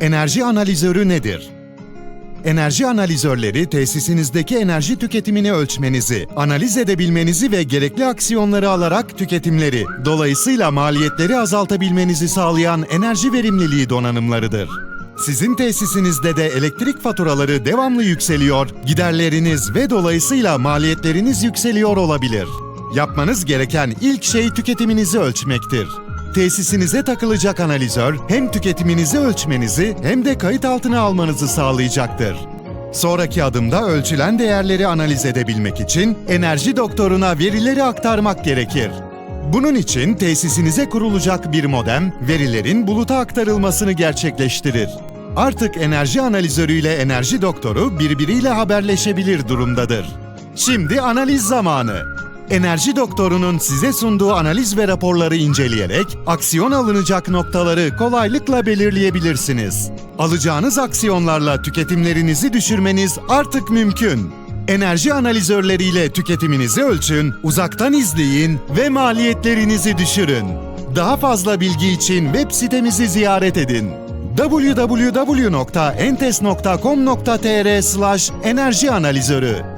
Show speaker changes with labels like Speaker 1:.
Speaker 1: Enerji analizörü nedir? Enerji analizörleri tesisinizdeki enerji tüketimini ölçmenizi, analiz edebilmenizi ve gerekli aksiyonları alarak tüketimleri, dolayısıyla maliyetleri azaltabilmenizi sağlayan enerji verimliliği donanımlarıdır. Sizin tesisinizde de elektrik faturaları devamlı yükseliyor, giderleriniz ve dolayısıyla maliyetleriniz yükseliyor olabilir. Yapmanız gereken ilk şey tüketiminizi ölçmektir. Tesisinize takılacak analizör hem tüketiminizi ölçmenizi hem de kayıt altına almanızı sağlayacaktır. Sonraki adımda ölçülen değerleri analiz edebilmek için enerji doktoruna verileri aktarmak gerekir. Bunun için tesisinize kurulacak bir modem, verilerin buluta aktarılmasını gerçekleştirir. Artık enerji analizörüyle enerji doktoru birbiriyle haberleşebilir durumdadır. Şimdi analiz zamanı. Enerji doktorunun size sunduğu analiz ve raporları inceleyerek aksiyon alınacak noktaları kolaylıkla belirleyebilirsiniz. Alacağınız aksiyonlarla tüketimlerinizi düşürmeniz artık mümkün. Enerji analizörleriyle tüketiminizi ölçün, uzaktan izleyin ve maliyetlerinizi düşürün. Daha fazla bilgi için web sitemizi ziyaret edin www.entes.com.tr/enerji analizörü